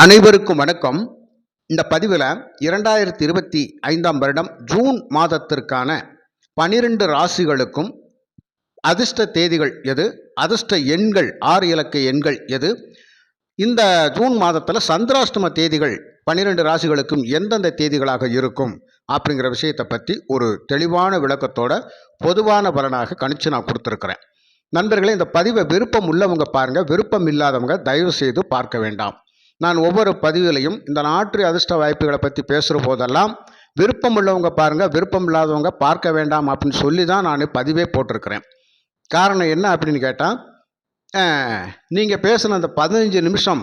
அனைவருக்கும் வணக்கம். இந்த பதிவில் இரண்டாயிரத்தி இருபத்தி ஐந்தாம் வருடம் ஜூன் மாதத்திற்கான பனிரெண்டு ராசிகளுக்கும் அதிர்ஷ்ட தேதிகள் எது? அதிர்ஷ்ட எண்கள் ஆறு இலக்க எண்கள் எது? இந்த ஜூன் மாதத்தில் சந்திராஷ்டம தேதிகள் பன்னிரெண்டு ராசிகளுக்கும் எந்தெந்த தேதிகளாக இருக்கும் அப்படிங்கிற விஷயத்தை பற்றி ஒரு தெளிவான விளக்கத்தோட பொதுவான பலனாக கணிச்சு நான் கொடுத்துருக்குறேன். நண்பர்களே இந்த பதிவை விருப்பம் உள்ளவங்க பாருங்கள் விருப்பம் இல்லாதவங்க தயவு செய்து பார்க்க வேண்டாம். நான் ஒவ்வொரு பதிவுகளையும் இந்த நாட்டு அதிர்ஷ்ட வாய்ப்புகளை பற்றி பேசுகிற போதெல்லாம் விருப்பம் உள்ளவங்க பாருங்கள் விருப்பம் இல்லாதவங்க பார்க்க வேண்டாம் அப்படின்னு சொல்லி தான் நான் பதிவே போட்டிருக்கிறேன். காரணம் என்ன அப்படின்னு கேட்டால் நீங்கள் பேசின அந்த பதினஞ்சு நிமிஷம்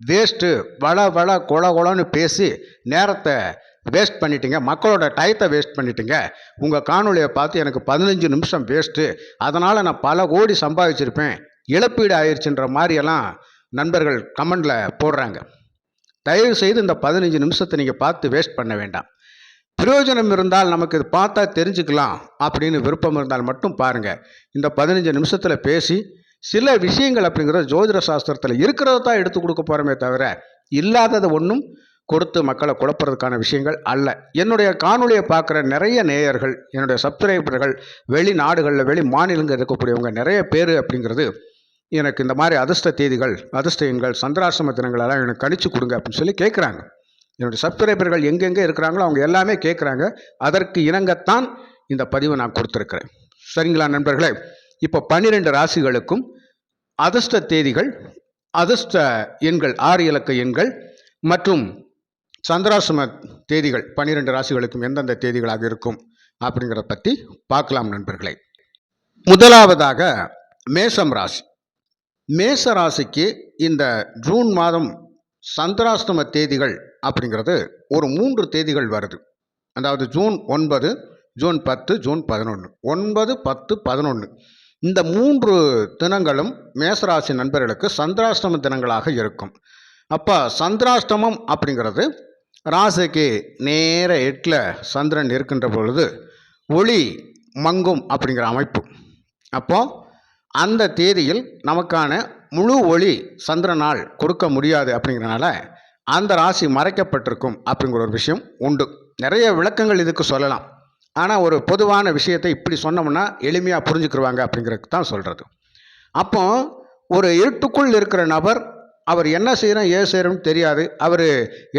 வேஸ்ட்டு வள வள கொல கொலன்னு பேசி நேரத்தை வேஸ்ட் பண்ணிட்டீங்க மக்களோட டயத்தை வேஸ்ட் பண்ணிட்டீங்க. உங்கள் காணொலியை பார்த்து எனக்கு பதினஞ்சு நிமிஷம் வேஸ்ட்டு அதனால் நான் பல கோடி சம்பாதிச்சிருப்பேன் இழப்பீடு ஆயிடுச்சுன்ற மாதிரியெல்லாம் நண்பர்கள் கமெண்டில் போடுறாங்க. தயவு செய்து இந்த பதினஞ்சு நிமிஷத்தை நீங்கள் பார்த்து வேஸ்ட் பண்ண வேண்டாம். பிரயோஜனம் இருந்தால் நமக்கு இது பார்த்தா தெரிஞ்சுக்கலாம் அப்படின்னு விருப்பம் இருந்தால் மட்டும் பாருங்கள் இந்த பதினஞ்சு நிமிஷத்தில் பேசி சில விஷயங்கள் அப்படிங்கிறது ஜோதிட சாஸ்திரத்தில் இருக்கிறத தான் எடுத்து கொடுக்க போகிறோமே தவிர இல்லாதது ஒன்றும் கொடுத்து மக்களை குழப்புறதுக்கான விஷயங்கள் அல்ல. என்னுடைய காணொலியை பார்க்குற நிறைய நேயர்கள் என்னுடைய சப்ஸ்கிரைபர்கள் வெளிநாடுகளில் வெளி மாநிலங்கள் இருக்கக்கூடியவங்க நிறைய பேர் அப்படிங்கிறது எனக்கு இந்த மாதிரி அதிர்ஷ்ட தேதிகள் அதிர்ஷ்ட எண்கள் சந்திராசிரம தினங்களெல்லாம் எனக்கு கணிச்சு கொடுங்க அப்படின்னு சொல்லி கேட்குறாங்க. என்னுடைய சப்ஸ்கிரைபர்கள் எங்கெங்கே இருக்கிறாங்களோ அவங்க எல்லாமே கேட்குறாங்க. அதற்கு இணங்கத்தான் இந்த பதிவை நான் கொடுத்துருக்குறேன். சரிங்களா நண்பர்களே? இப்போ பன்னிரெண்டு ராசிகளுக்கும் அதிர்ஷ்ட தேதிகள் அதிர்ஷ்ட எண்கள் ஆறு இலக்க எண்கள் மற்றும் சந்திராசிரம தேதிகள் பன்னிரெண்டு ராசிகளுக்கும் எந்தெந்த தேதிகளாக இருக்கும் அப்படிங்கிறத பற்றி பார்க்கலாம் நண்பர்களே. முதலாவதாக மேசம் ராசி. மேச ராசிக்கு இந்த ஜூன் மாதம் சந்திராஷ்டம தேதிகள் அப்படிங்கிறது ஒரு மூன்று தேதிகள் வருது. அதாவது ஜூன் ஒன்பது ஜூன் பத்து ஜூன் பதினொன்று ஒன்பது பத்து பதினொன்று இந்த மூன்று தினங்களும் மேசராசி நண்பர்களுக்கு சந்திராஷ்டம தினங்களாக இருக்கும். அப்போ சந்திராஷ்டமம் அப்படிங்கிறது ராசிக்கு நேர எட்டில் சந்திரன் இருக்கின்ற பொழுது ஒளி மங்கும் அப்படிங்கிற அமைப்பு. அப்போது அந்த தேதியில் நமக்கான முழு ஒளி சந்திரனால் கொடுக்க முடியாது அப்படிங்கிறனால அந்த ராசி மறைக்கப்பட்டிருக்கும் அப்படிங்கிற ஒரு விஷயம் உண்டு. நிறைய விளக்கங்கள் இதுக்கு சொல்லலாம். ஆனால் ஒரு பொதுவான விஷயத்தை இப்படி சொன்னோம்னா எளிமையாக புரிஞ்சுக்கிருவாங்க அப்படிங்கிறதுக்கு தான் சொல்கிறது அப்போ ஒரு இருட்டுக்குள் இருக்கிற நபர் அவர் என்ன செய்கிறோம் ஏ செய்கிறோம்னு தெரியாது. அவர்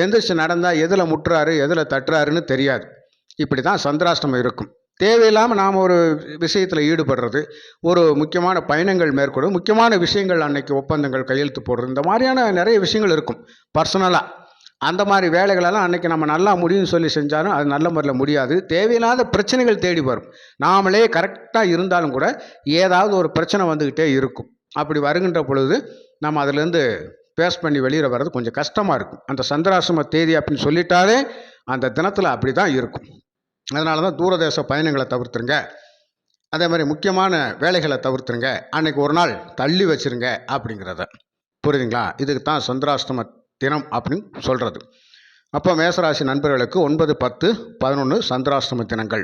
எந்திரிச்சு நடந்தால் எதில் முட்டுறாரு எதில் தட்டுறாருன்னு தெரியாது. இப்படி தான் சந்திராஷ்டமம் இருக்கும். தேவையில்லாமல் நாம் ஒரு விஷயத்தில் ஈடுபடுறது ஒரு முக்கியமான பயணங்கள் மேற்கொள்வது முக்கியமான விஷயங்கள் அன்னைக்கு ஒப்பந்தங்கள் கையெழுத்து போடுறது இந்த மாதிரியான நிறைய விஷயங்கள் இருக்கும். பர்சனலாக அந்த மாதிரி வேலைகளெல்லாம் அன்றைக்கி நம்ம நல்லா முடியும்னு சொல்லி செஞ்சாலும் அது நல்ல முறையில் முடியாது. தேவையில்லாத பிரச்சனைகள் தேடி வரும். நாமளே கரெக்டாக இருந்தாலும் கூட ஏதாவது ஒரு பிரச்சனை வந்துக்கிட்டே இருக்கும். அப்படி வருகின்ற பொழுது நம்ம அதுலேருந்து பேஸ் பண்ணி வெளியில் வர்றது கொஞ்சம் கஷ்டமாக இருக்கும். அந்த சந்திராசிரம தேதி அப்படின்னு சொல்லிட்டாலே அந்த தினத்தில் அப்படி தான் இருக்கும். அதனால தான் தூரதேச பயணங்களை தவிர்த்துருங்க. அதே மாதிரி முக்கியமான வேலைகளை தவிர்த்துருங்க. அன்னைக்கு ஒரு நாள் தள்ளி வச்சுருங்க அப்படிங்கிறத. புரியுதுங்களா? இதுக்கு தான் சந்திராஷ்டம தினம் அப்படின்னு சொல்கிறது அப்போ மேசராசி நண்பர்களுக்கு ஒன்பது பத்து பதினொன்று சந்திராஷ்டம தினங்கள்.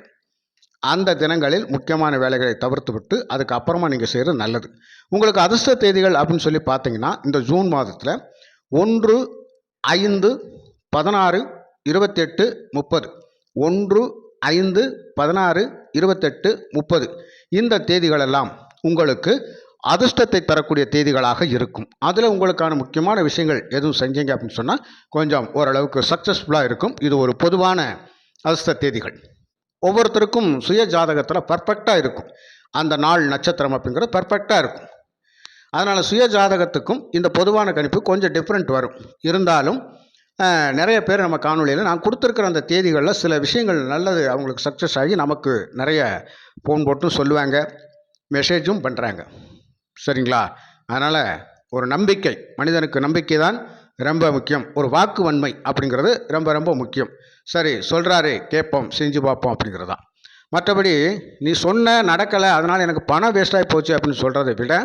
அந்த தினங்களில் முக்கியமான வேலைகளை தவிர்த்து விட்டு அதுக்கப்புறமா நீங்கள் செய்கிறது நல்லது. உங்களுக்கு அதிர்ஷ்ட தேதிகள் அப்படின்னு சொல்லி பார்த்தீங்கன்னா இந்த ஜூன் மாதத்தில் ஒன்று ஐந்து பதினாறு இருபத்தெட்டு முப்பது. ஒன்று ஐந்து பதினாறு இருபத்தெட்டு முப்பது. இந்த தேதிகளெல்லாம் உங்களுக்கு அதிர்ஷ்டத்தை தரக்கூடிய தேதிகளாக இருக்கும். அதில் உங்களுக்கான முக்கியமான விஷயங்கள் எதுவும் செஞ்சீங்க அப்படின்னு சொன்னால் கொஞ்சம் ஓரளவுக்கு சக்ஸஸ்ஃபுல்லாக இருக்கும். இது ஒரு பொதுவான அதிர்ஷ்ட தேதிகள். ஒவ்வொருத்தருக்கும் சுய ஜாதகத்தில் பர்ஃபெக்டாக இருக்கும். அந்த நாள் நட்சத்திரம் அப்படிங்கிறது பர்ஃபெக்டாக இருக்கும். அதனால் சுய ஜாதகத்துக்கும் இந்த பொதுவான கணிப்பு கொஞ்சம் டிஃப்ரெண்ட் வரும். இருந்தாலும் நிறைய பேர் நம்ம காணொலியில் நான் கொடுத்துருக்குற அந்த தேதிகளில் சில விஷயங்கள் நல்லது அவங்களுக்கு சக்ஸஸ் ஆகி நமக்கு நிறைய ஃபோன் போட்டும் சொல்லுவாங்க மெசேஜும் பண்ணுறாங்க சரிங்களா? அதனால் ஒரு நம்பிக்கை மனிதனுக்கு நம்பிக்கை தான் ரொம்ப முக்கியம். ஒரு வாக்கு வன்மை அப்படிங்கிறது ரொம்ப ரொம்ப முக்கியம். சரி சொல்கிறாரு கேட்போம் செஞ்சு பார்ப்போம் அப்படிங்கிறது தான் மற்றபடி நீ சொன்ன நடக்கலை அதனால் எனக்கு பணம் வேஸ்ட்டாகி போச்சு அப்படின்னு சொல்கிறத விட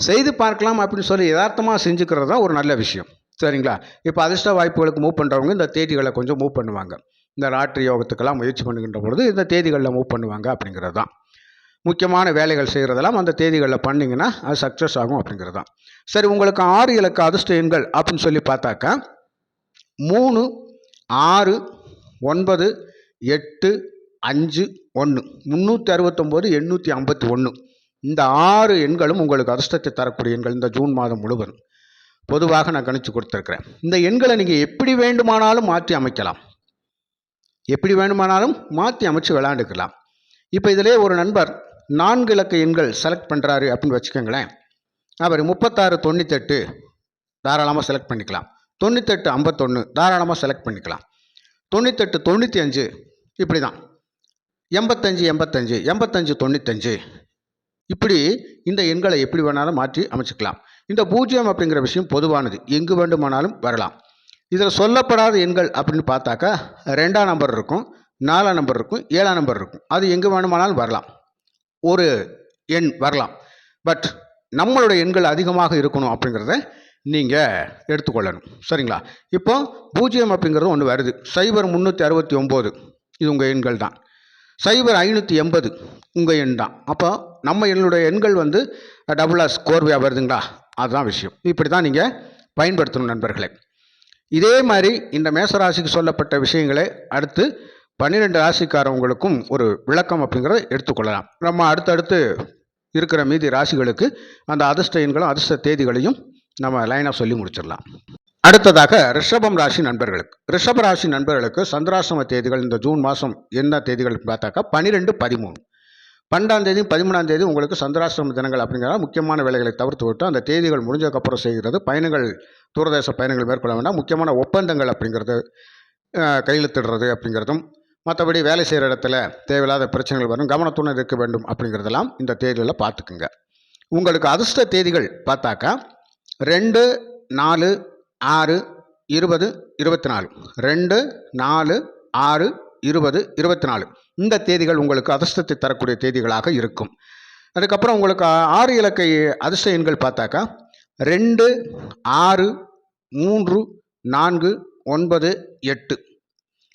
செய்து பார்க்கலாம் அப்படின்னு சொல்லி யதார்த்தமாக செஞ்சுக்கிறது தான் ஒரு நல்ல விஷயம். சரிங்களா? இப்போ அதிர்ஷ்ட வாய்ப்புகளுக்கு மூவ் பண்ணுறவங்க இந்த தேதிகளை கொஞ்சம் மூவ் பண்ணுவாங்க. இந்த ராட்ரி யோகத்துக்கெல்லாம் முயற்சி பண்ணுகின்ற பொழுது இந்த தேதிகளில் மூவ் பண்ணுவாங்க அப்படிங்கிறது தான். முக்கியமான வேலைகள் செய்கிறதெல்லாம் அந்த தேதிகளில் பண்ணிங்கன்னா அது சக்ஸஸ் ஆகும் அப்படிங்கிறது தான். சரி உங்களுக்கு ஆறு இலக்க அதிர்ஷ்ட எண்கள் அப்படின்னு சொல்லி பார்த்தாக்கா மூணு ஆறு ஒன்பது எட்டு அஞ்சு ஒன்று முந்நூற்றி அறுபத்தொம்போது எண்ணூற்றி ஐம்பத்தி ஒன்று இந்த ஆறு எண்களும் உங்களுக்கு அதிர்ஷ்டத்தை தரக்கூடிய எண்கள் இந்த ஜூன் மாதம் முழுவதும். பொதுவாக நான் கணிச்சு கொடுத்துருக்குறேன். இந்த எண்களை நீங்கள் எப்படி வேண்டுமானாலும் மாற்றி அமைக்கலாம். எப்படி வேண்டுமானாலும் மாற்றி அமைச்சு விளாண்டுக்கலாம் இப்போ இதிலே ஒரு நண்பர் நான்கு இலக்க எண்கள் செலக்ட் பண்ணுறாரு அப்படின்னு வச்சுக்கோங்களேன். அவர் முப்பத்தாறு தொண்ணூத்தெட்டு தாராளமாக செலக்ட் பண்ணிக்கலாம். தொண்ணூத்தெட்டு ஐம்பத்தொன்று தாராளமாக செலக்ட் பண்ணிக்கலாம். தொண்ணூத்தெட்டு தொண்ணூற்றி அஞ்சு இப்படி தான் எண்பத்தஞ்சு எண்பத்தஞ்சு எண்பத்தஞ்சு தொண்ணூத்தஞ்சு இப்படி இந்த எண்களை எப்படி வேணாலும் மாற்றி அமைச்சுக்கலாம். இந்த பூஜ்ஜியம் அப்படிங்கிற விஷயம் பொதுவானது. எங்கு வேண்டுமானாலும் வரலாம். இதில் சொல்லப்படாத எண்கள் அப்படின்னு பார்த்தாக்கா ரெண்டாம் நம்பர் இருக்கும் நாலாம் நம்பர் இருக்கும் ஏழாம் நம்பர் இருக்கும். அது எங்கே வேணுமானாலும் வரலாம். ஒரு எண் வரலாம். பட் நம்மளுடைய எண்கள் அதிகமாக இருக்கணும் அப்படிங்கிறத நீங்கள் எடுத்துக்கொள்ளணும். சரிங்களா? இப்போ பூஜ்ஜியம் அப்படிங்கிறது ஒன்று வருது. சைபர் முந்நூற்றி அறுபத்தி ஒம்பது இது உங்கள் எண்கள் தான். சைபர் ஐநூற்றி எண்பது உங்கள் எண் தான். அப்போ நம்ம எண்ணுடைய எண்கள் வந்து டபுளாக ஸ்கோர்வையாக வருதுங்களா? அதுதான் விஷயம். இப்படி தான் நீங்கள் பயன்படுத்தணும் நண்பர்களே. இதே மாதிரி இந்த மேசராசிக்கு சொல்லப்பட்ட விஷயங்களை அடுத்து பன்னிரெண்டு ராசிக்காரவங்களுக்கும் ஒரு விளக்கம் அப்படிங்கிறத எடுத்துக்கொள்ளலாம். நம்ம அடுத்தடுத்து இருக்கிற மீதி ராசிகளுக்கு அந்த அதிர்ஷ்ட எண்களும் அதிர்ஷ்ட தேதிகளையும் நம்ம லைனாக சொல்லி முடிச்சிடலாம். அடுத்ததாக ரிஷபம் ராசி நண்பர்களுக்கு. ரிஷப ராசி நண்பர்களுக்கு சந்திராசிரம தேதிகள் இந்த ஜூன் மாதம் என்ன தேதிகள் பார்த்தாக்கா? பன்னிரெண்டு பதிமூணு. பன்னெண்டாம் தேதி பதிமூணாம் தேதி உங்களுக்கு சந்திராசிரம தினங்கள் அப்படிங்கிறத முக்கியமான வேலைகளை தவிர்த்து விட்டு அந்த தேதிகள் முடிஞ்சதுக்கப்புறம் செய்கிறது. பயணங்கள் தூரதேச பயணங்கள் மேற்கொள்ள வேண்டாம். முக்கியமான ஒப்பந்தங்கள் அப்படிங்கிறது கையெழுத்திடுறது அப்படிங்கிறதும் மற்றபடி வேலை செய்கிற இடத்துல தேவையில்லாத பிரச்சனைகள் வரும் கவனத்துடன் இருக்க வேண்டும் அப்படிங்கிறதெல்லாம் இந்த தேதியில் பார்த்துக்குங்க. உங்களுக்கு அதிர்ஷ்ட தேதிகள் பார்த்தாக்கா ரெண்டு நாலு ஆறு இருபது இருபத்தி நாலு. ரெண்டு நாலு ஆறு இருபது இருபத்தி நாலு இந்த தேதிகள் உங்களுக்கு அதிர்ஷ்டத்தை தரக்கூடிய தேதிகளாக இருக்கும். அதுக்கப்புறம் உங்களுக்கு ஆறு இலக்க அதிர்ஷ்ட எண்கள் பார்த்தாக்கா ரெண்டு ஆறு மூன்று நான்கு ஒன்பது எட்டு.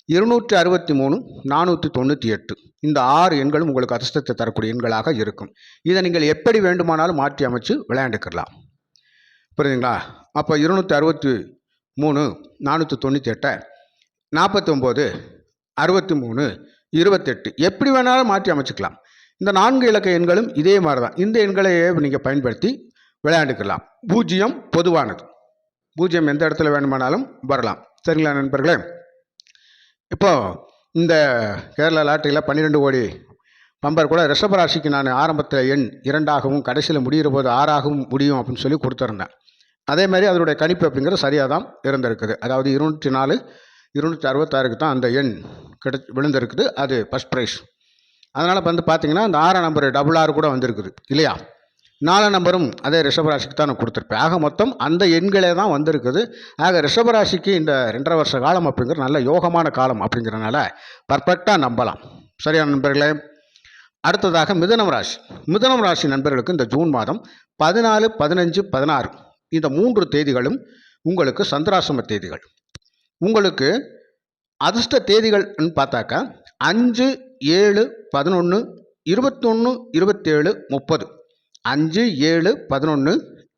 இருநூற்றி அறுபத்தி மூணு நானூற்றி தொண்ணூற்றி எட்டு. இந்த ஆறு எண்களும் உங்களுக்கு அதிர்ஷ்டத்தை தரக்கூடிய எண்களாக இருக்கும். இதை நீங்கள் எப்படி வேண்டுமானாலும் மாற்றி அமைச்சு விளையாண்டுக்கலாம். புரியுதுங்களா? அப்போ இருநூற்றி அறுபத்தி மூணு நானூற்றி தொண்ணூற்றி எட்டை நாற்பத்தொம்போது அறுபத்தி மூணு இருபத்தெட்டு. எப்படி வேணாலும் மாற்றி அமைச்சுக்கலாம். இந்த நான்கு இலக்க எண்களும் இதே மாதிரி தான் இந்த எண்களையே நீங்கள் பயன்படுத்தி விளையாண்டுக்கலாம். பூஜ்ஜியம் பொதுவானது. பூஜ்ஜியம் எந்த இடத்துல வேணுமானாலும் வரலாம். சரிங்களா நண்பர்களே? இப்போ இந்த கேரளா லாட்டரியில் பன்னிரெண்டு கோடி பம்பர் கூட ரிஷபராசிக்கு நான் ஆரம்பத்தில் எண் இரண்டாகவும் கடைசியில் முடிகிற போது ஆறாகவும் முடியும் அப்படின்னு சொல்லி கொடுத்துருந்தேன். அதே மாதிரி அதனுடைய கணிப்பு அப்படிங்கிறது சரியாக தான் இருந்திருக்குது. அதாவது இருநூற்றி நாலு இருநூற்றி அறுபத்தாறுக்கு தான் அந்த எண் கிடை விழுந்திருக்குது. அது ஃபஸ்ட் ப்ரைஸ் அதனால் வந்து பார்த்திங்கன்னா அந்த ஆறாம் நம்பர் டபுள் ஆறு கூட வந்திருக்குது. இல்லையா? நாலாம் நம்பரும் அதே ரிஷபராசிக்கு தான் நான் கொடுத்துருப்பேன். ஆக மொத்தம் அந்த எண்களே தான் வந்திருக்குது. ஆக ரிஷபராசிக்கு இந்த ரெண்டரை வருஷ காலம் அப்படிங்கிற நல்ல யோகமான காலம் அப்படிங்கிறனால பர்ஃபெக்டாக நம்பலாம். சரியான நண்பர்களே. அடுத்ததாக மிதனம் ராசி. மிதனம் ராசி நண்பர்களுக்கு இந்த ஜூன் மாதம் பதினாலு பதினஞ்சு பதினாறு இந்த மூன்று தேதிகளும் உங்களுக்கு சந்திராசிரம தேதிகள். உங்களுக்கு அதிர்ஷ்ட தேதிகள்னு பார்த்தாக்கா அஞ்சு ஏழு பதினொன்று இருபத்தொன்று இருபத்தேழு முப்பது. அஞ்சு ஏழு பதினொன்று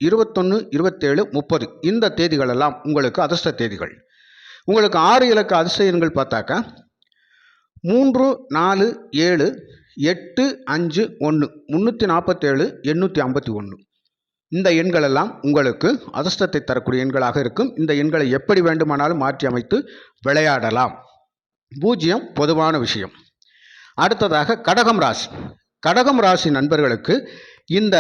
இருபத்தொன்று இருபத்தேழு முப்பது. இந்த தேதிகளெல்லாம் உங்களுக்கு அதிர்ஷ்ட தேதிகள். உங்களுக்கு ஆறு இலக்க அதிர்ஷ்ட எண்கள் பார்த்தாக்கா மூன்று நாலு ஏழு எட்டு அஞ்சு ஒன்று முந்நூற்றி நாற்பத்தேழு எண்ணூற்றி ஐம்பத்தி ஒன்று இந்த எண்களெல்லாம் உங்களுக்கு அதிர்ஷ்டத்தை தரக்கூடிய எண்களாக இருக்கும். இந்த எண்களை எப்படி வேண்டுமானாலும் மாற்றி அமைத்து விளையாடலாம். பூஜ்ஜியம் பொதுவான விஷயம். அடுத்ததாக கடகம் ராசி. கடகம் ராசி நண்பர்களுக்கு இந்த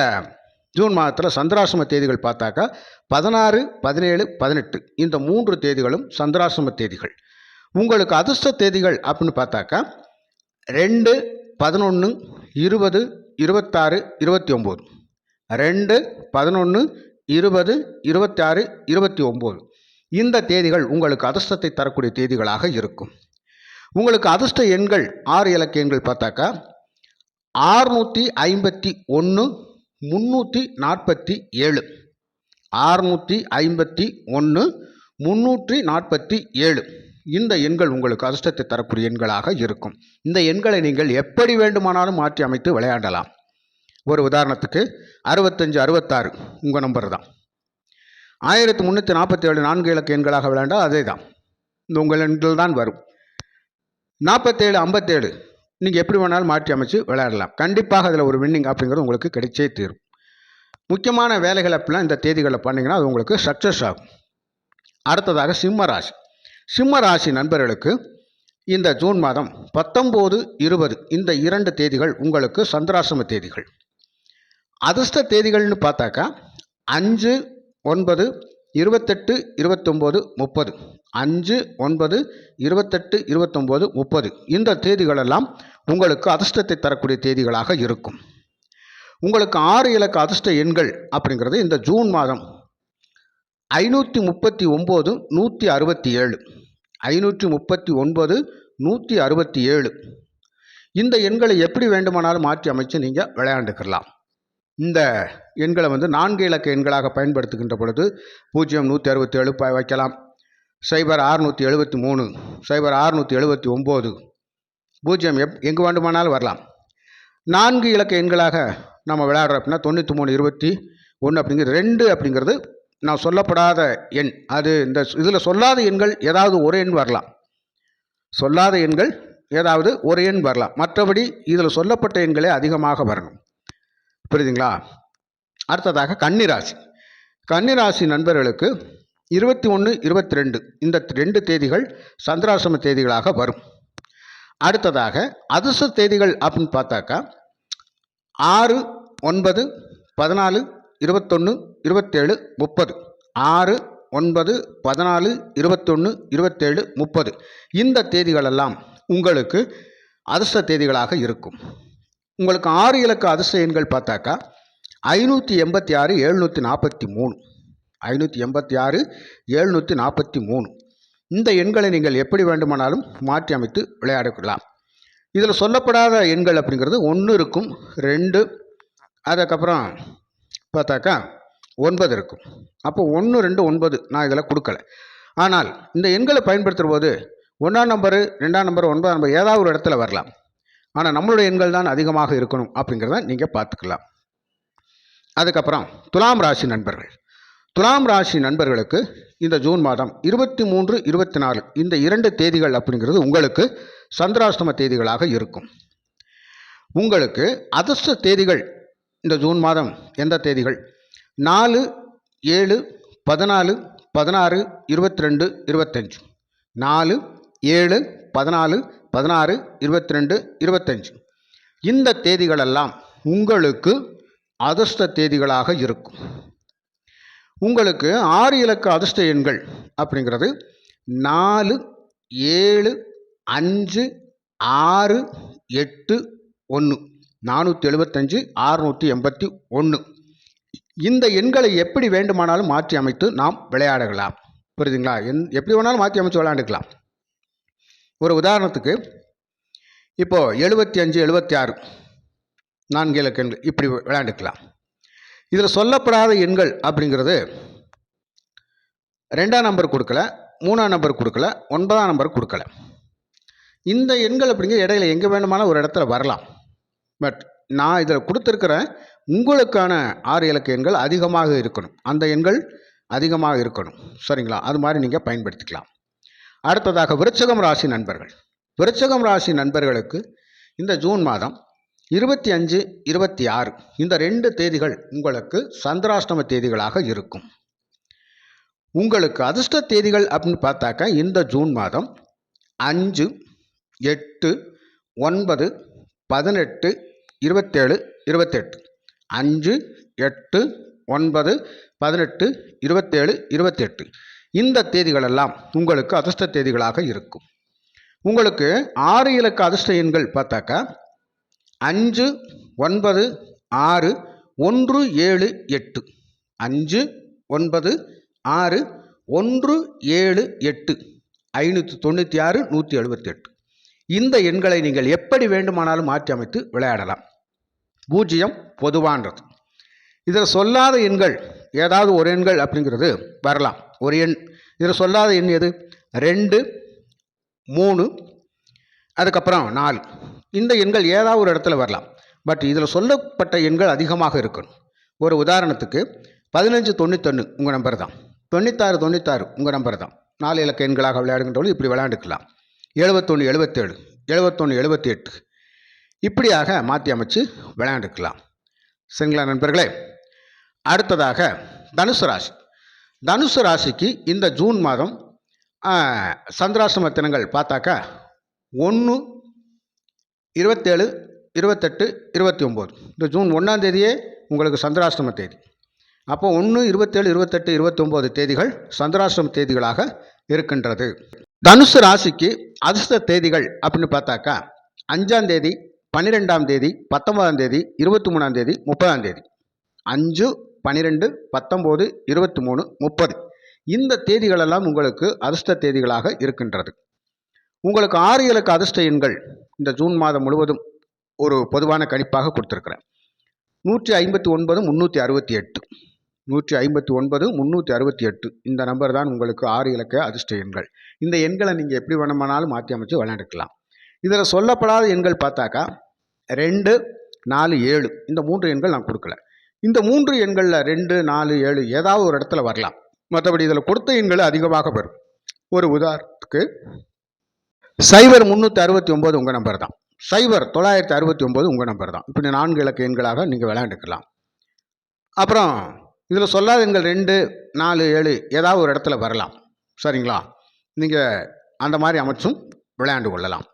ஜூன் மாதத்தில் சந்திராசிரம தேதிகள் பார்த்தாக்கா பதினாறு பதினேழு பதினெட்டு இந்த மூன்று தேதிகளும் சந்திராசிரம தேதிகள். உங்களுக்கு அதிர்ஷ்ட தேதிகள் அப்படின்னு பார்த்தாக்கா ரெண்டு பதினொன்று இருபது இருபத்தாறு இருபத்தி ஒம்பது. ரெண்டு பதினொன்று இருபது இருபத்தாறு இருபத்தி ஒம்பது இந்த தேதிகள் உங்களுக்கு அதிர்ஷ்டத்தை தரக்கூடிய தேதிகளாக இருக்கும். உங்களுக்கு அதிர்ஷ்ட எண்கள் ஆறு இலக்க எண்கள் பார்த்தாக்கா ஆறுநூற்றி ஐம்பத்தி ஒன்று முந்நூற்றி நாற்பத்தி ஏழு. ஆறுநூற்றி ஐம்பத்தி ஒன்று முந்நூற்றி நாற்பத்தி ஏழு. இந்த எண்கள் உங்களுக்கு அதிர்ஷ்டத்தை தரக்கூடிய எண்களாக இருக்கும். இந்த எண்களை நீங்கள் எப்படி வேண்டுமானாலும் மாற்றி அமைத்து விளையாடலாம். ஒரு உதாரணத்துக்கு அறுபத்தஞ்சு அறுபத்தாறு உங்கள் நம்பர் தான். ஆயிரத்தி முந்நூற்றி நாற்பத்தி ஏழு நான்கு இலக்க எண்களாக விளையாண்டால் அதே தான் இந்த உங்கள் எண்கள் தான் வரும். நாற்பத்தேழு ஐம்பத்தேழு நீங்கள் எப்படி வேணாலும் மாற்றி அமைச்சு விளையாடலாம். கண்டிப்பாக அதில் ஒரு வின்னிங் அப்படிங்கிறது உங்களுக்கு கிடைச்சே தீரும். முக்கியமான வேலைகள் அப்படிலாம் இந்த தேதிகளில் பண்ணிங்கன்னா அது உங்களுக்கு சக்ஸஸ் ஆகும். அடுத்ததாக சிம்ம ராசி. சிம்ம ராசி நண்பர்களுக்கு இந்த ஜூன் மாதம் பத்தொம்போது இருபது இந்த இரண்டு தேதிகள் உங்களுக்கு சந்திராசிரம தேதிகள். அதிர்ஷ்ட தேதிகள்னு பார்த்தாக்கா அஞ்சு ஒன்பது இருபத்தெட்டு இருபத்தொம்போது முப்பது. அஞ்சு ஒன்பது இருபத்தெட்டு இருபத்தொம்போது முப்பது. இந்த தேதிகளெல்லாம் உங்களுக்கு அதிர்ஷ்டத்தை தரக்கூடிய தேதிகளாக இருக்கும். உங்களுக்கு ஆறு இலக்க அதிர்ஷ்ட எண்கள் அப்படிங்கிறது இந்த ஜூன் மாதம். ஐநூற்றி முப்பத்தி ஒம்பது நூற்றி அறுபத்தி ஏழு. ஐநூற்றி முப்பத்தி ஒன்பது நூற்றி அறுபத்தி ஏழு. இந்த எண்களை எப்படி வேண்டுமானாலும் மாற்றி அமைச்சு நீங்கள் விளையாண்டுக்கலாம். இந்த எண்களை வந்து நான்கு இலக்க எண்களாக பயன்படுத்துகின்ற பொழுது பூஜ்ஜியம் நூற்றி அறுபத்தேழு ப வைக்கலாம். சைபர் ஆறுநூற்றி எழுபத்தி மூணு சைபர் ஆறுநூற்றி எழுபத்தி ஒம்பது. பூஜ்ஜியம் எப் எங்கு வேண்டுமானாலும் வரலாம். நான்கு இலக்க எண்களாக நம்ம விளையாடுறோம் அப்படின்னா தொண்ணூற்றி மூணு இருபத்தி ஒன்று அப்படிங்கிறது ரெண்டு அப்படிங்கிறது நான் சொல்லப்படாத எண். அது இந்த இதில் சொல்லாத எண்கள் ஏதாவது ஒரு எண் வரலாம். சொல்லாத எண்கள் ஏதாவது ஒரு எண் வரலாம். மற்றபடி இதில் சொல்லப்பட்ட எண்களே அதிகமாக வரணும். புரியுதுங்களா? அடுத்ததாக கன்னிராசி. கன்னிராசி நண்பர்களுக்கு இருபத்தி ஒன்று இருபத்தி ரெண்டு இந்த ரெண்டு தேதிகள் சந்திராசிரம தேதிகளாக வரும். அடுத்ததாக அதிர்ஷ்ட தேதிகள் அப்படின்னு பார்த்தாக்கா ஆறு ஒன்பது பதினாலு இருபத்தொன்று இருபத்தேழு முப்பது. ஆறு ஒன்பது பதினாலு இருபத்தொன்று இருபத்தேழு முப்பது. இந்த தேதிகளெல்லாம் உங்களுக்கு அதிர்ஷ்ட தேதிகளாக இருக்கும். உங்களுக்கு ஆறு இலக்க அதிசயங்கள் எண்கள் பார்த்தாக்கா ஐநூற்றி எண்பத்தி ஆறு எழுநூற்றி நாற்பத்தி மூணு. ஐநூற்றி எண்பத்தி ஆறு எழுநூற்றி நாற்பத்தி மூணு. இந்த எண்களை நீங்கள் எப்படி வேண்டுமானாலும் மாற்றி அமைத்து விளையாடக்கலாம் இதில் சொல்லப்படாத எண்கள் அப்படிங்கிறது ஒன்று இருக்கும் ரெண்டு அதுக்கப்புறம் பார்த்தாக்கா ஒன்பது இருக்கும். அப்போ ஒன்று ரெண்டு ஒன்பது நான் இதில் கொடுக்கல. ஆனால் இந்த எண்களை பயன்படுத்துகிற போது ஒன்றாம் நம்பரு ரெண்டாம் நம்பர் ஒன்பதாம் நம்பர் ஏதாவது ஒரு இடத்துல வரலாம். ஆனால் நம்மளுடைய எண்கள் தான் அதிகமாக இருக்கணும் அப்படிங்கிறத நீங்கள் பார்த்துக்கலாம். அதுக்கப்புறம் துலாம் ராசி நண்பர்கள். துலாம் ராசி நண்பர்களுக்கு இந்த ஜூன் மாதம் இருபத்தி மூன்று இருபத்தி நாலு இந்த இரண்டு தேதிகள் அப்படிங்கிறது உங்களுக்கு சந்திராஷ்டம தேதிகளாக இருக்கும். உங்களுக்கு அதிர்ஷ்ட தேதிகள் இந்த ஜூன் மாதம் எந்த தேதிகள்? நாலு ஏழு பதினாலு பதினாறு இருபத்தி ரெண்டு இருபத்தஞ்சு. நாலு ஏழு பதினாலு பதினாறு இருபத்தி ரெண்டு இருபத்தஞ்சு. இந்த தேதிகளெல்லாம் உங்களுக்கு அதிர்ஷ்ட தேதிகளாக இருக்கும். உங்களுக்கு ஆறு இலக்க அதிர்ஷ்ட எண்கள் அப்படிங்கிறது நாலு ஏழு அஞ்சு ஆறு எட்டு ஒன்று நானூற்றி எழுபத்தஞ்சு ஆறுநூற்றி எண்பத்தி ஒன்று இந்த எண்களை எப்படி வேண்டுமானாலும் மாற்றி அமைத்து நாம் விளையாடலாம். புரியுதுங்களா? என் எப்படி வேணாலும் மாற்றி அமைச்சு விளையாண்டுக்கலாம். ஒரு உதாரணத்துக்கு இப்போது எழுபத்தி அஞ்சு எழுபத்தி ஆறு நான்கு இலக்க எண்கள் இப்படி விளையாண்டுக்கலாம். இதில் சொல்லப்படாத எண்கள் அப்படிங்கிறது ரெண்டாம் நம்பர் கொடுக்கல மூணாம் நம்பர் கொடுக்கல ஒன்பதாம் நம்பர் கொடுக்கல. இந்த எண்கள் அப்படிங்கிற இடையில எங்கே வேணுமானாலும் ஒரு இடத்துல வரலாம். பட் நான் இதில் கொடுத்துருக்குறேன் உங்களுக்கான ஆறு இலக்க எண்கள் அதிகமாக இருக்கணும். அந்த எண்கள் அதிகமாக இருக்கணும். சரிங்களா? அது மாதிரி நீங்கள் பயன்படுத்திக்கலாம். அடுத்ததாக விருச்சகம் ராசி நண்பர்கள். விருச்சகம் ராசி நண்பர்களுக்கு இந்த ஜூன் மாதம் இருபத்தி அஞ்சு இருபத்தி ஆறு இந்த ரெண்டு தேதிகள் உங்களுக்கு சந்திராஷ்டம தேதிகளாக இருக்கும். உங்களுக்கு அதிர்ஷ்ட தேதிகள் அப்படின்னு பார்த்தாக்கா இந்த ஜூன் மாதம் அஞ்சு எட்டு ஒன்பது பதினெட்டு இருபத்தேழு இருபத்தெட்டு. அஞ்சு எட்டு ஒன்பது பதினெட்டு இருபத்தேழு இருபத்தெட்டு. இந்த தேதிகளெல்லாம் உங்களுக்கு அதிர்ஷ்ட தேதிகளாக இருக்கும். உங்களுக்கு ஆறு இலக்க அதிர்ஷ்ட எண்கள் பார்த்தாக்கா அஞ்சு ஒன்பது ஆறு ஒன்று ஏழு எட்டு. அஞ்சு ஒன்பது ஆறு ஒன்று ஏழு எட்டு. ஐநூற்றி தொண்ணூற்றி ஆறு நூற்றி எழுபத்தி எட்டு இந்த எண்களை நீங்கள் எப்படி வேண்டுமானாலும் மாற்றி அமைத்து விளையாடலாம். பூஜ்ஜியம் பொதுவானது இதில் சொல்லாத எண்கள் ஏதாவது ஒரு எண்கள் அப்படிங்கிறது வரலாம். ஒரு எண். இதில் சொல்லாத எண் எது? ரெண்டு மூணு அதுக்கப்புறம் நாலு. இந்த எண்கள் ஏதாவது ஒரு இடத்துல வரலாம். பட் இதில் சொல்லப்பட்ட எண்கள் அதிகமாக இருக்கணும். ஒரு உதாரணத்துக்கு பதினஞ்சு தொண்ணூத்தொன்று உங்கள் நம்பர் தான். தொண்ணூத்தாறு தொண்ணூத்தாறு உங்கள் நம்பர் தான். நாலு இலக்க எண்களாக விளையாடுகின்றவர்கள் இப்படி விளையாண்டுக்கலாம். எழுபத்தொன்று எழுபத்தேழு எழுபத்தொன்று எழுபத்தி எட்டு இப்படியாக மாற்றி அமைச்சு விளையாண்டுக்கலாம். சரிங்களா நண்பர்களே? அடுத்ததாக தனுசு ராசி. தனுசு ராசிக்கு இந்த ஜூன் மாதம் ஆ, சந்திராசிரம தினங்கள் பார்த்தாக்கா ஒன்று இருபத்தேழு இருபத்தெட்டு இருபத்தி ஒம்பது இந்த ஜூன் ஒன்றாம் தேதியே உங்களுக்கு சந்திராஷ்டம தேதி. அப்போ ஒன்று இருபத்தேழு இருபத்தெட்டு இருபத்தொம்போது தேதிகள் சந்திராஷ்டம தேதிகளாக இருக்கின்றது. தனுசு ராசிக்கு அதிர்ஷ்ட தேதிகள் அப்படின்னு பார்த்தாக்கா அஞ்சாம் தேதி பன்னிரெண்டாம் தேதி பத்தொன்பதாம் தேதி இருபத்தி மூணாம் தேதி முப்பதாம் தேதி. அஞ்சு பன்னிரெண்டு பத்தொம்போது இருபத்தி மூணு முப்பது. இந்த தேதிகளெல்லாம் உங்களுக்கு அதிர்ஷ்ட தேதிகளாக இருக்கின்றது. உங்களுக்கு ஆறு இலக்க அதிர்ஷ்ட எண்கள் இந்த ஜூன் மாதம் முழுவதும் ஒரு பொதுவான கணிப்பாக கொடுத்துருக்குறேன். நூற்றி ஐம்பத்தி ஒன்பது முந்நூற்றி அறுபத்தி எட்டு. நூற்றி ஐம்பத்தி ஒன்பது முந்நூற்றி அறுபத்தி எட்டு. இந்த நம்பர் தான் உங்களுக்கு ஆறு இலக்க அதிர்ஷ்ட எண்கள். இந்த எண்களை நீங்கள் எப்படி வேணுமானாலும் மாற்றி அமைச்சு விளையாண்டுக்கலாம் இதில் சொல்லப்படாத எண்கள் பார்த்தாக்கா ரெண்டு நாலு ஏழு. இந்த மூன்று எண்கள் நான் கொடுக்கல. இந்த மூன்று எண்களில் ரெண்டு நாலு ஏழு ஏதாவது ஒரு இடத்துல வரலாம். மற்றபடி இதில் கொடுத்த எண்கள் அதிகமாக வரும். ஒரு உதாரணத்துக்கு சைபர் முந்நூற்றி அறுபத்தி ஒம்பது உங்கள் நம்பர் தான். சைபர் தொள்ளாயிரத்தி அறுபத்தி ஒம்பது உங்கள் நம்பர் தான். இப்படி நான்கு இலக்க எண்களாக நீங்கள் விளையாண்டுக்கலாம். அப்புறம் இதில் சொல்லாத எண்கள் ரெண்டு நாலு ஏழு ஏதாவது ஒரு இடத்துல வரலாம். சரிங்களா? நீங்கள் அந்த மாதிரி அமைச்சும் விளையாண்டு கொள்ளலாம்.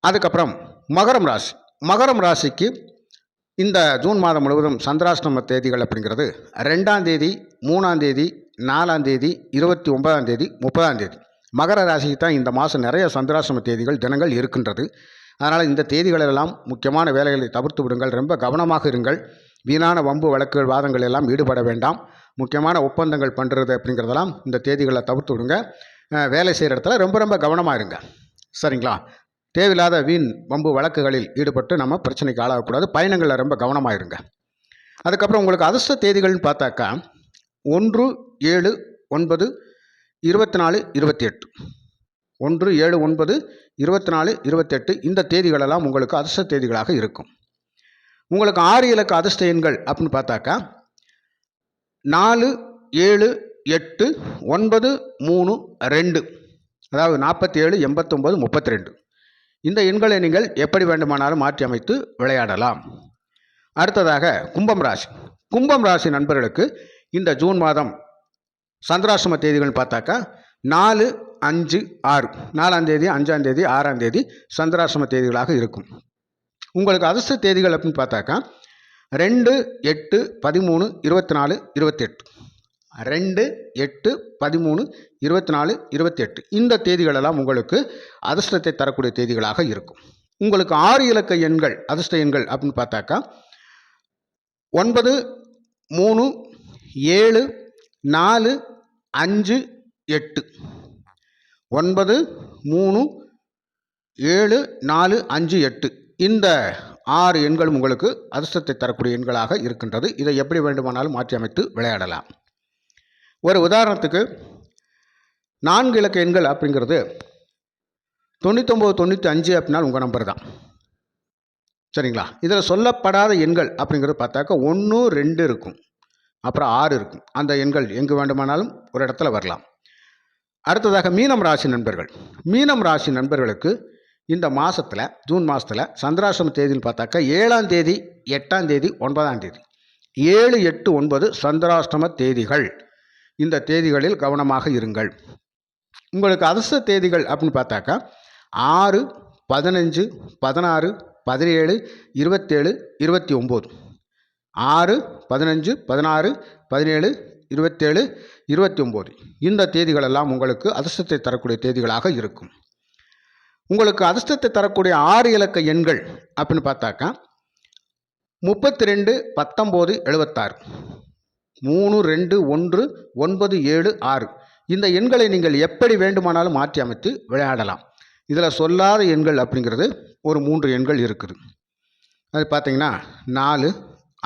அதுக்கப்புறம் மகரம் ராசி. மகரம் ராசிக்கு இந்த ஜூன் மாதம் முழுவதும் சந்திராஷ்டம தேதிகள் அப்படிங்கிறது ரெண்டாம் தேதி மூணாம் தேதி நாலாம் தேதி இருபத்தி ஒன்பதாம் தேதி முப்பதாம் தேதி. மகர ராசிக்கு தான் இந்த மாதம் நிறைய சந்திராசிரம தேதிகள் தினங்கள் இருக்கின்றது. அதனால் இந்த தேதிகளெல்லாம் முக்கியமான வேலைகளை தவிர்த்து விடுங்கள். ரொம்ப கவனமாக இருங்கள். வீணான வம்பு வழக்குகள் வாதங்கள் எல்லாம் ஈடுபட வேண்டாம். முக்கியமான ஒப்பந்தங்கள் பண்ணுறது அப்படிங்கிறதெல்லாம் இந்த தேதிகளை தவிர்த்து விடுங்க. வேலை செய்கிற இடத்துல ரொம்ப ரொம்ப கவனமாக இருங்க. சரிங்களா? தேவையில்லாத வீண் வம்பு வழக்குகளில் ஈடுபட்டு நம்ம பிரச்சனைக்கு ஆளாகக்கூடாது. பயணங்களில் ரொம்ப கவனமாக இருங்க அதுக்கப்புறம் உங்களுக்கு அதிர்ஷ்ட தேதிகள்னு பார்த்தாக்கா ஒன்று ஏழு ஒன்பது இருபத்தி நாலு இருபத்தி எட்டு ஒன்று ஏழு ஒன்பது இருபத்தி நாலு இருபத்தெட்டு இந்த தேதிகளெல்லாம் உங்களுக்கு அதிர்ஷ்ட தேதிகளாக இருக்கும். உங்களுக்கு ஆறு இலக்க அதிர்ஷ்ட எண்கள் அப்படின்னு பார்த்தாக்கா நாலு ஏழு எட்டு ஒன்பது மூணு ரெண்டு. அதாவது நாற்பத்தி ஏழு எண்பத்தொம்போது முப்பத்தி ரெண்டு இந்த எண்களை நீங்கள் எப்படி வேண்டுமானாலும் மாற்றி அமைத்து விளையாடலாம். அடுத்ததாக கும்பம் ராசி. கும்பம் ராசி நண்பர்களுக்கு இந்த ஜூன் மாதம் சந்திராசிரம தேதிகள்னு பார்த்தாக்கா நாலு அஞ்சு ஆறு. நாலாம் தேதி அஞ்சாம் தேதி ஆறாம் தேதி சந்திராசிரம தேதிகளாக இருக்கும். உங்களுக்கு அதிர்ஷ்ட தேதிகள் அப்படின்னு பார்த்தாக்கா ரெண்டு எட்டு பதிமூணு இருபத்தி நாலு இருபத்தெட்டு ரெண்டு எட்டு பதிமூணு இருபத்தி நாலு இருபத்தெட்டு. இந்த தேதிகளெல்லாம் உங்களுக்கு அதிர்ஷ்டத்தை தரக்கூடிய தேதிகளாக இருக்கும். உங்களுக்கு ஆறு இலக்க எண்கள் அதிர்ஷ்ட எண்கள் அப்படின்னு பார்த்தாக்கா ஒன்பது மூணு ஏழு நாலு அஞ்சு எட்டு. ஒன்பது மூணு ஏழு நாலு அஞ்சு எட்டு. இந்த ஆறு எண்களும் உங்களுக்கு அதிர்ஷ்டத்தை தரக்கூடிய எண்களாக இருக்கின்றது. இதை எப்படி வேண்டுமானாலும் மாற்றி அமைத்து விளையாடலாம். ஒரு உதாரணத்துக்கு நான்கு இலக்க எண்கள் அப்படிங்கிறது தொண்ணூத்தொம்பது தொண்ணூற்றி அஞ்சு அப்படின்னா உங்கள் நம்பர் தான். சரிங்களா? இதில் சொல்லப்படாத எண்கள் அப்படிங்கிறது பார்த்தாக்கா ஒன்று ரெண்டு இருக்கும். அப்புறம் ஆறு இருக்கும். அந்த எண்கள் எங்கு வேண்டுமானாலும் ஒரு இடத்துல வரலாம். அடுத்ததாக மீனம் ராசி நண்பர்கள். மீனம் ராசி நண்பர்களுக்கு இந்த மாதத்தில் ஜூன் மாதத்தில் சந்திராசிரம தேதின்னு பார்த்தாக்கா ஏழாம் தேதி எட்டாம் தேதி ஒன்பதாம் தேதி. ஏழு எட்டு ஒன்பது சந்திராஷ்டம தேதிகள். இந்த தேதிகளில் கவனமாக இருங்கள். உங்களுக்கு அதிர்ஷ்ட தேதிகள் அப்படின்னு பார்த்தாக்கா ஆறு பதினஞ்சு பதினாறு பதினேழு இருபத்தேழு இருபத்தி ஒம்பது ஆறு பதினஞ்சு பதினாறு பதினேழு இருபத்தேழு இருபத்தி ஒம்பது இந்த தேதிகளெல்லாம் உங்களுக்கு அதிர்ஷ்டத்தை தரக்கூடிய தேதிகளாக இருக்கும். உங்களுக்கு அதிர்ஷ்டத்தை தரக்கூடிய ஆறு இலக்க எண்கள் அப்படின்னு பார்த்தாக்கா முப்பத்தி ரெண்டு பத்தொம்போது எழுபத்தாறு மூணு ரெண்டு ஒன்று ஒன்பது ஏழு ஆறு. இந்த எண்களை நீங்கள் எப்படி வேண்டுமானாலும் மாற்றி அமைத்து விளையாடலாம். இதில் சொல்லாத எண்கள் அப்படிங்கிறது ஒரு மூன்று எண்கள் இருக்குது. அது பார்த்தீங்கன்னா நாலு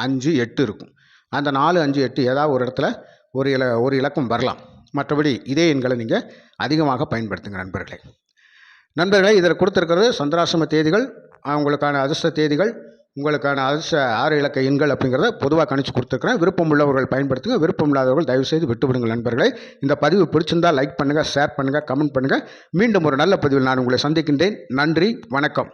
அஞ்சு எட்டு இருக்கும். அந்த நாலு அஞ்சு எட்டு ஏதாவது ஒரு இடத்துல ஒரு இல ஒரு இலக்கம் வரலாம். மற்றபடி இதே எண்களை நீங்கள் அதிகமாக பயன்படுத்துங்க நண்பர்களே. நண்பர்களே இதில் கொடுத்துருக்கிறது சந்திராசிரம தேதிகள் அவங்களுக்கான அதிர்ஷ்ட தேதிகள் உங்களுக்கான அரசு ஆறு இலக்க எண்கள் அப்படிங்கிறத பொதுவாக கணிச்சு கொடுத்துருக்குறேன். விருப்பம் உள்ளவர்கள் பயன்படுத்துங்க. விருப்பம் இல்லாதவர்கள் தயவுசெய்து விட்டுவிடுங்கள் நண்பர்களே. இந்த பதிவு பிடிச்சிருந்தால் லைக் பண்ணுங்கள் ஷேர் பண்ணுங்கள் கமெண்ட் பண்ணுங்கள் மீண்டும் ஒரு நல்ல பதிவில் நான் உங்களை சந்திக்கின்றேன். நன்றி வணக்கம்.